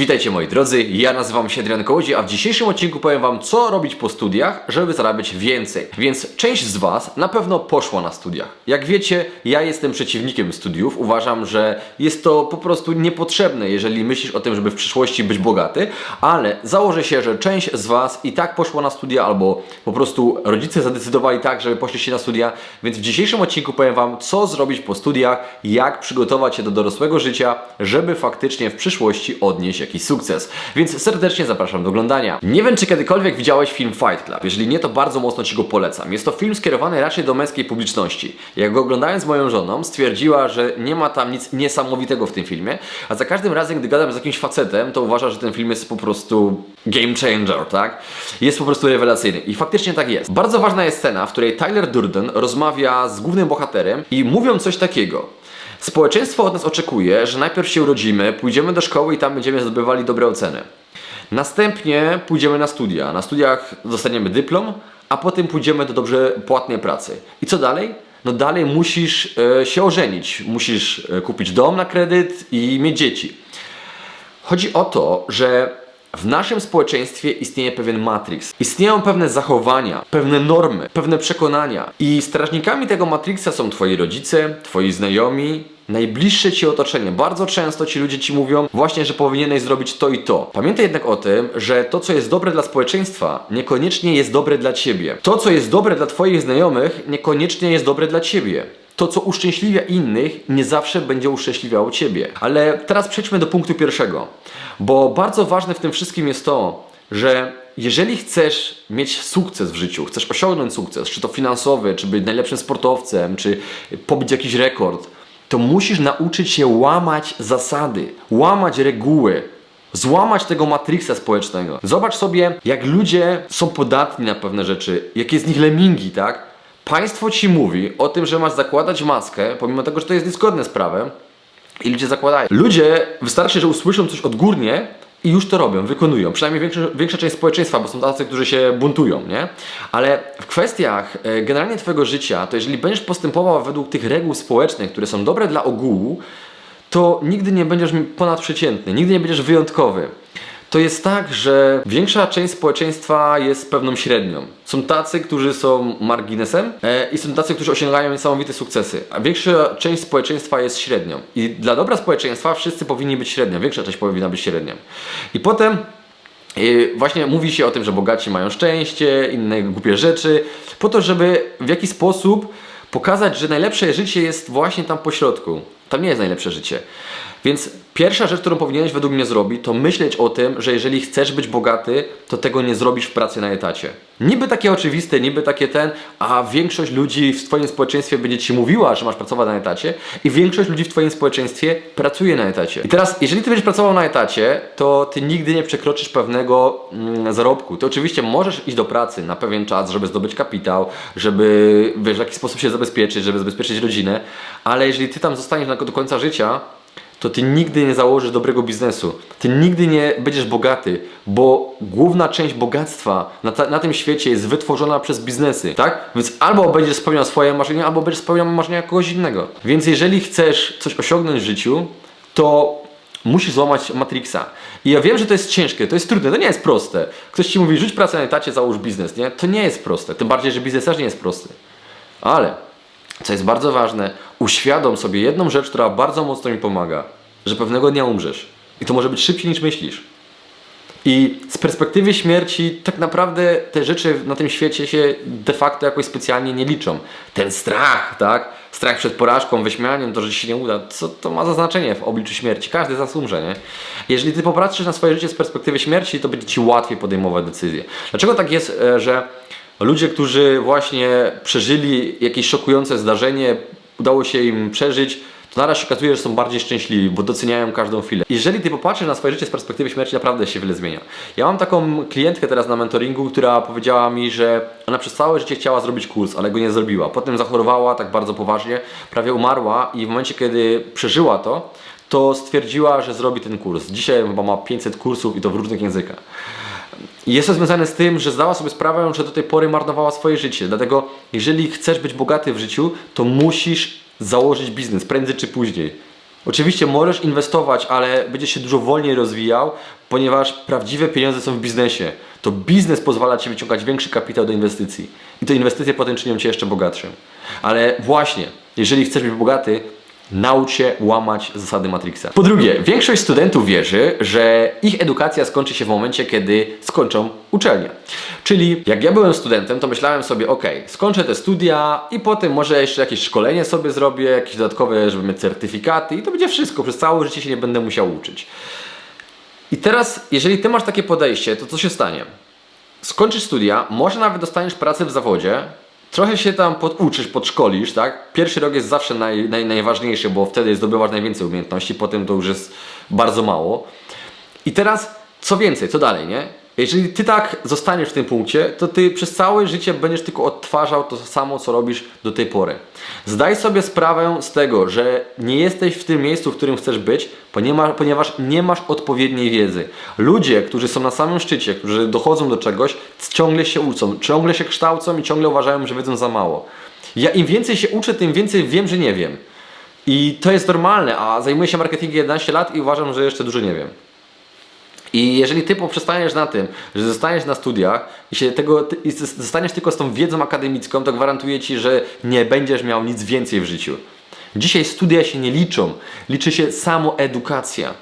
Witajcie moi drodzy, ja nazywam się Adrian Kołodzi, a w dzisiejszym odcinku powiem Wam, co robić po studiach, żeby zarabiać więcej. Więc część z Was na pewno poszła na studiach. Jak wiecie, ja jestem przeciwnikiem studiów. Uważam, że jest to po prostu niepotrzebne, jeżeli myślisz o tym, żeby w przyszłości być bogaty, ale założę się, że część z Was i tak poszła na studia, albo po prostu rodzice zadecydowali tak, żeby poszliście na studia. Więc w dzisiejszym odcinku powiem Wam, co zrobić po studiach, jak przygotować się do dorosłego życia, żeby faktycznie w przyszłości odnieść jakiś sukces. Więc serdecznie zapraszam do oglądania. Nie wiem, czy kiedykolwiek widziałeś film Fight Club. Jeżeli nie, to bardzo mocno Ci go polecam. Jest to film skierowany raczej do męskiej publiczności. Jak go oglądając z moją żoną, stwierdziła, że nie ma tam nic niesamowitego w tym filmie, a za każdym razem, gdy gadam z jakimś facetem, to uważa, że ten film jest po prostu game changer, tak? Jest po prostu rewelacyjny. I faktycznie tak jest. Bardzo ważna jest scena, w której Tyler Durden rozmawia z głównym bohaterem i mówią coś takiego. Społeczeństwo od nas oczekuje, że najpierw się urodzimy, pójdziemy do szkoły i tam będziemy zdobywali dobre oceny. Następnie pójdziemy na studia. Na studiach dostaniemy dyplom, a potem pójdziemy do dobrze płatnej pracy. I co dalej? No dalej musisz e, się ożenić, musisz e, kupić dom na kredyt i mieć dzieci. Chodzi o to, że w naszym społeczeństwie istnieje pewien matrix. Istnieją pewne zachowania, pewne normy, pewne przekonania. I strażnikami tego matrixa są twoi rodzice, twoi znajomi, najbliższe ci otoczenie. Bardzo często ci ludzie ci mówią właśnie, że powinieneś zrobić to i to. Pamiętaj jednak o tym, że to, co jest dobre dla społeczeństwa, niekoniecznie jest dobre dla ciebie. To, co jest dobre dla twoich znajomych, niekoniecznie jest dobre dla ciebie. To, co uszczęśliwia innych, nie zawsze będzie uszczęśliwiało Ciebie. Ale teraz przejdźmy do punktu pierwszego, bo bardzo ważne w tym wszystkim jest to, że jeżeli chcesz mieć sukces w życiu, chcesz osiągnąć sukces, czy to finansowy, czy być najlepszym sportowcem, czy pobić jakiś rekord, to musisz nauczyć się łamać zasady, łamać reguły, złamać tego matrixa społecznego. Zobacz sobie, jak ludzie są podatni na pewne rzeczy, jakie z nich lemingi, tak? Państwo ci mówi o tym, że masz zakładać maskę, pomimo tego, że to jest niezgodne z prawem, i ludzie zakładają. Ludzie wystarczy, że usłyszą coś odgórnie i już to robią, wykonują. Przynajmniej większa, większa część społeczeństwa, bo są tacy, którzy się buntują, nie? Ale w kwestiach e, generalnie Twojego życia, to jeżeli będziesz postępował według tych reguł społecznych, które są dobre dla ogółu, to nigdy nie będziesz ponadprzeciętny, nigdy nie będziesz wyjątkowy. To jest tak, że większa część społeczeństwa jest pewną średnią. Są tacy, którzy są marginesem e, i są tacy, którzy osiągają niesamowite sukcesy. A większa część społeczeństwa jest średnią. I dla dobra społeczeństwa wszyscy powinni być średnią. Większa część powinna być średnią. I potem i właśnie mówi się o tym, że bogaci mają szczęście, inne głupie rzeczy, po to, żeby w jakiś sposób pokazać, że najlepsze życie jest właśnie tam po Tam nie jest najlepsze życie. Więc pierwsza rzecz, którą powinieneś według mnie zrobić, to myśleć o tym, że jeżeli chcesz być bogaty, to tego nie zrobisz w pracy na etacie. Niby takie oczywiste, niby takie ten, a większość ludzi w Twoim społeczeństwie będzie Ci mówiła, że masz pracować na etacie i większość ludzi w Twoim społeczeństwie pracuje na etacie. I teraz, jeżeli Ty będziesz pracował na etacie, to Ty nigdy nie przekroczysz pewnego mm, zarobku. Ty oczywiście możesz iść do pracy na pewien czas, żeby zdobyć kapitał, żeby wiesz, w jakiś sposób się zabezpieczyć, żeby zabezpieczyć rodzinę, ale jeżeli Ty tam zostaniesz na, do końca życia, to ty nigdy nie założysz dobrego biznesu. Ty nigdy nie będziesz bogaty, bo główna część bogactwa na, ta, na tym świecie jest wytworzona przez biznesy, tak? Więc albo będziesz spełniał swoje marzenia, albo będziesz spełniał marzenia kogoś innego. Więc jeżeli chcesz coś osiągnąć w życiu, to musisz złamać Matrixa. I ja wiem, że to jest ciężkie, to jest trudne, to nie jest proste. Ktoś ci mówi, rzuć pracę na etacie, załóż biznes, nie? To nie jest proste. Tym bardziej, że biznes też nie jest prosty. Ale co jest bardzo ważne, uświadom sobie jedną rzecz, która bardzo mocno mi pomaga, że pewnego dnia umrzesz. I to może być szybciej niż myślisz. I z perspektywy śmierci tak naprawdę te rzeczy na tym świecie się de facto jakoś specjalnie nie liczą. Ten strach, tak? Strach przed porażką, wyśmianiem, to, że się nie uda, co to ma za znaczenie w obliczu śmierci? Każdy z nas umrze, nie? Jeżeli ty popatrzysz na swoje życie z perspektywy śmierci, to będzie ci łatwiej podejmować decyzje. Dlaczego tak jest, e, że ludzie, którzy właśnie przeżyli jakieś szokujące zdarzenie, udało się im przeżyć, to naraz się okazuje, że są bardziej szczęśliwi, bo doceniają każdą chwilę. Jeżeli ty popatrzysz na swoje życie z perspektywy śmierci, naprawdę się wiele zmienia. Ja mam taką klientkę teraz na mentoringu, która powiedziała mi, że ona przez całe życie chciała zrobić kurs, ale go nie zrobiła. Potem zachorowała tak bardzo poważnie, prawie umarła i w momencie, kiedy przeżyła to, to stwierdziła, że zrobi ten kurs. Dzisiaj chyba ma 500 kursów i to w różnych językach. Jest to związane z tym, że zdała sobie sprawę, że do tej pory marnowała swoje życie. Dlatego, jeżeli chcesz być bogaty w życiu, to musisz założyć biznes prędzej czy później. Oczywiście możesz inwestować, ale będziesz się dużo wolniej rozwijał, ponieważ prawdziwe pieniądze są w biznesie. To biznes pozwala Ci wyciągać większy kapitał do inwestycji. I te inwestycje potem czynią Cię jeszcze bogatszym. Ale właśnie, jeżeli chcesz być bogaty, naucz się łamać zasady Matrixa. Po drugie, większość studentów wierzy, że ich edukacja skończy się w momencie, kiedy skończą uczelnię. Czyli jak ja byłem studentem, to myślałem sobie, ok, skończę te studia i potem może jeszcze jakieś szkolenie sobie zrobię, jakieś dodatkowe, żeby mieć certyfikaty i to będzie wszystko. Przez całe życie się nie będę musiał uczyć. I teraz, jeżeli ty masz takie podejście, to co się stanie? Skończysz studia, może nawet dostaniesz pracę w zawodzie, trochę się tam poduczysz, podszkolisz, tak? Pierwszy rok jest zawsze naj, naj, najważniejszy, bo wtedy zdobywasz najwięcej umiejętności, potem to już jest bardzo mało. I teraz, co więcej, co dalej, nie? Jeżeli ty tak zostaniesz w tym punkcie, to ty przez całe życie będziesz tylko odtwarzał to samo, co robisz do tej pory. Zdaj sobie sprawę z tego, że nie jesteś w tym miejscu, w którym chcesz być, ponieważ, nie masz odpowiedniej wiedzy. Ludzie, którzy są na samym szczycie, którzy dochodzą do czegoś, ciągle się uczą, ciągle się kształcą i ciągle uważają, że wiedzą za mało. Ja im więcej się uczę, tym więcej wiem, że nie wiem. I to jest normalne, a zajmuję się marketingiem 11 lat i uważam, że jeszcze dużo nie wiem. I jeżeli ty poprzestaniesz na tym, że zostaniesz na studiach i się tego i zostaniesz tylko z tą wiedzą akademicką, to gwarantuję ci, że nie będziesz miał nic więcej w życiu. Dzisiaj studia się nie liczą, liczy się samoedukacja.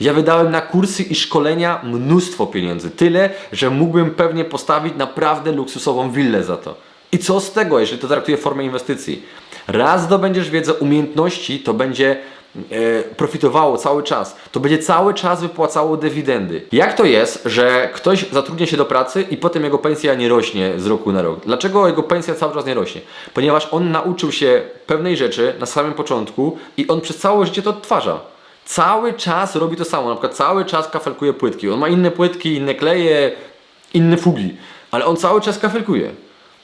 Ja wydałem na kursy i szkolenia mnóstwo pieniędzy. Tyle, że mógłbym pewnie postawić naprawdę luksusową willę za to. I co z tego, jeżeli to traktuję w formie inwestycji? Raz zdobędziesz wiedzę, umiejętności, to będzie profitowało cały czas. To będzie cały czas wypłacało dywidendy. Jak to jest, że ktoś zatrudnia się do pracy i potem jego pensja nie rośnie z roku na rok? Dlaczego jego pensja cały czas nie rośnie? Ponieważ on nauczył się pewnej rzeczy na samym początku i on przez całe życie to odtwarza. Cały czas robi to samo, na przykład cały czas kafelkuje płytki. On ma inne płytki, inne kleje, inne fugi, ale on cały czas kafelkuje.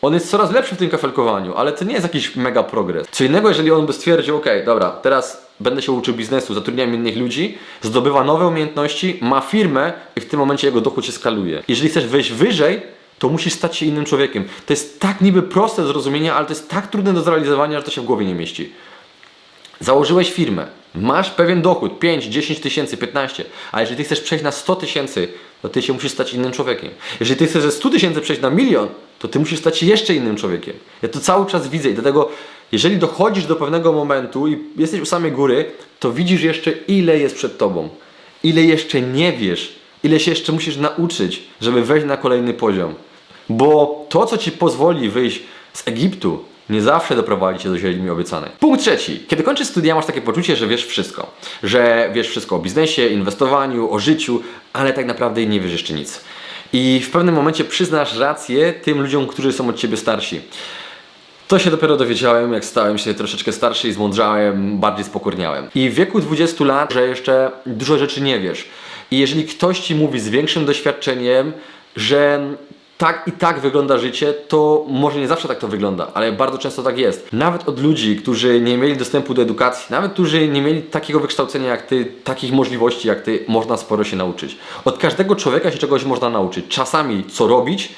On jest coraz lepszy w tym kafelkowaniu, ale to nie jest jakiś mega progres. Co innego, jeżeli on by stwierdził, ok, dobra, teraz będę się uczył biznesu, zatrudniam innych ludzi, zdobywa nowe umiejętności, ma firmę i w tym momencie jego dochód się skaluje. Jeżeli chcesz wejść wyżej, to musisz stać się innym człowiekiem. To jest tak niby proste do zrozumienia, ale to jest tak trudne do zrealizowania, że to się w głowie nie mieści. Założyłeś firmę, masz pewien dochód 5, 10 tysięcy, 15, a jeżeli ty chcesz przejść na 100 tysięcy, to ty się musisz stać innym człowiekiem. Jeżeli ty chcesz ze 100 tysięcy przejść na milion, to ty musisz stać się jeszcze innym człowiekiem. Ja to cały czas widzę i dlatego, jeżeli dochodzisz do pewnego momentu i jesteś u samej góry, to widzisz jeszcze ile jest przed tobą, ile jeszcze nie wiesz, ile się jeszcze musisz nauczyć, żeby wejść na kolejny poziom. Bo to, co ci pozwoli wyjść z Egiptu, nie zawsze doprowadzi cię do ziemi obiecanej. Punkt trzeci. Kiedy kończysz studia, masz takie poczucie, że wiesz wszystko. Że wiesz wszystko o biznesie, inwestowaniu, o życiu, ale tak naprawdę nie wiesz jeszcze nic. I w pewnym momencie przyznasz rację tym ludziom, którzy są od ciebie starsi. To się dopiero dowiedziałem, jak stałem się troszeczkę starszy i zmądrzałem, bardziej spokorniałem. I w wieku 20 lat, że jeszcze dużo rzeczy nie wiesz. I jeżeli ktoś ci mówi z większym doświadczeniem, że tak i tak wygląda życie, to może nie zawsze tak to wygląda, ale bardzo często tak jest. Nawet od ludzi, którzy nie mieli dostępu do edukacji, nawet którzy nie mieli takiego wykształcenia jak ty, takich możliwości jak ty, można sporo się nauczyć. Od każdego człowieka się czegoś można nauczyć. Czasami co robić,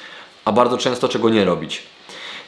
a bardzo często czego nie robić.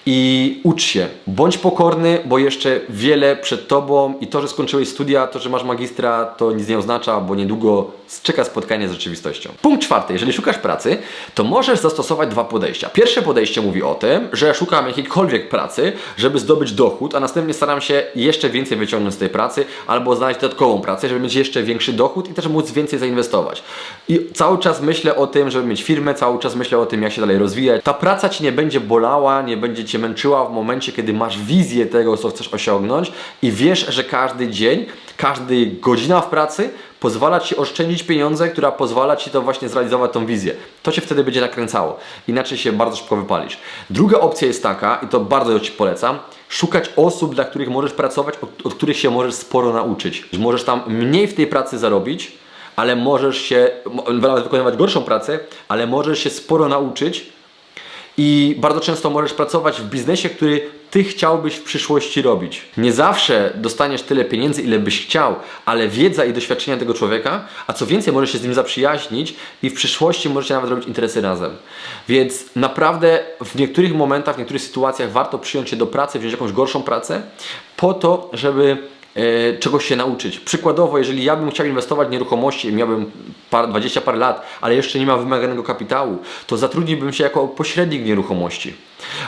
I ucz się, bądź pokorny, bo jeszcze wiele przed tobą i to, że skończyłeś studia, to, że masz magistra, to nic nie oznacza, bo niedługo czeka spotkanie z rzeczywistością. Punkt czwarty, jeżeli szukasz pracy, to możesz zastosować dwa podejścia. Pierwsze podejście mówi o tym, że szukam jakiejkolwiek pracy, żeby zdobyć dochód, a następnie staram się jeszcze więcej wyciągnąć z tej pracy, albo znaleźć dodatkową pracę, żeby mieć jeszcze większy dochód i też móc więcej zainwestować. I cały czas myślę o tym, żeby mieć firmę, cały czas myślę o tym, jak się dalej rozwijać. Ta praca ci nie będzie bolała, nie będzie cię męczyła w momencie, kiedy masz wizję tego, co chcesz osiągnąć i wiesz, że każdy dzień, każdy godzina w pracy pozwala ci oszczędzić pieniądze, która pozwala ci to właśnie zrealizować tą wizję. To cię wtedy będzie nakręcało. Inaczej się bardzo szybko wypalisz. Druga opcja jest taka, i to bardzo ci polecam, szukać osób, dla których możesz pracować, od, od których się możesz sporo nauczyć. Możesz tam mniej w tej pracy zarobić, ale możesz się, nawet wykonywać gorszą pracę, ale możesz się sporo nauczyć i bardzo często możesz pracować w biznesie, który ty chciałbyś w przyszłości robić. Nie zawsze dostaniesz tyle pieniędzy, ile byś chciał, ale wiedza i doświadczenia tego człowieka, a co więcej, możesz się z nim zaprzyjaźnić i w przyszłości możecie nawet robić interesy razem. Więc naprawdę w niektórych momentach, w niektórych sytuacjach warto przyjąć się do pracy, wziąć jakąś gorszą pracę, po to, żeby czegoś się nauczyć. Przykładowo, jeżeli ja bym chciał inwestować w nieruchomości, miałbym par, 20 parę lat, ale jeszcze nie mam wymaganego kapitału, to zatrudniłbym się jako pośrednik nieruchomości.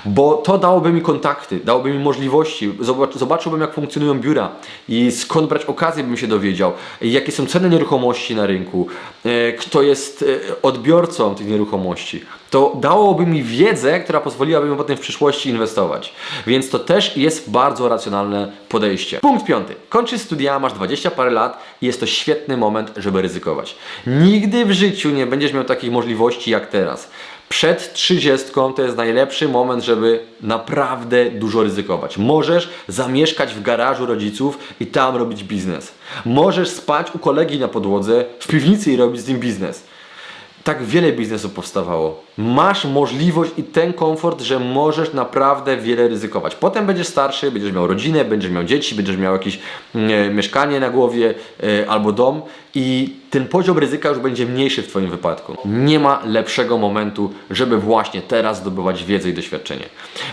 Bo to dałoby mi kontakty, dałoby mi możliwości, zobacz, zobaczyłbym jak funkcjonują biura i skąd brać okazję bym się dowiedział, jakie są ceny nieruchomości na rynku, e, kto jest e, odbiorcą tych nieruchomości. To dałoby mi wiedzę, która pozwoliłaby mi potem w przyszłości inwestować. Więc to też jest bardzo racjonalne podejście. Punkt piąty. Kończysz studia, masz 20 parę lat i jest to świetny moment, żeby ryzykować. Nigdy w życiu nie będziesz miał takich możliwości jak teraz. Przed 30 to jest najlepszy moment, żeby naprawdę dużo ryzykować. Możesz zamieszkać w garażu rodziców i tam robić biznes. Możesz spać u kolegi na podłodze w piwnicy i robić z nim biznes. Tak wiele biznesów powstawało. Masz możliwość i ten komfort, że możesz naprawdę wiele ryzykować. Potem będziesz starszy, będziesz miał rodzinę, będziesz miał dzieci, będziesz miał jakieś mm, mieszkanie na głowie e, albo dom i ten poziom ryzyka już będzie mniejszy w Twoim wypadku. Nie ma lepszego momentu, żeby właśnie teraz zdobywać wiedzę i doświadczenie.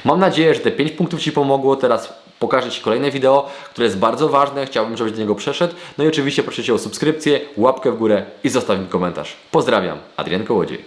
Mam nadzieję, że te 5 punktów Ci pomogło. Teraz pokażę Ci kolejne wideo, które jest bardzo ważne. Chciałbym, żebyś do niego przeszedł. No i oczywiście proszę Cię o subskrypcję, łapkę w górę i zostaw mi komentarz. Pozdrawiam, Adrian Kołodziej.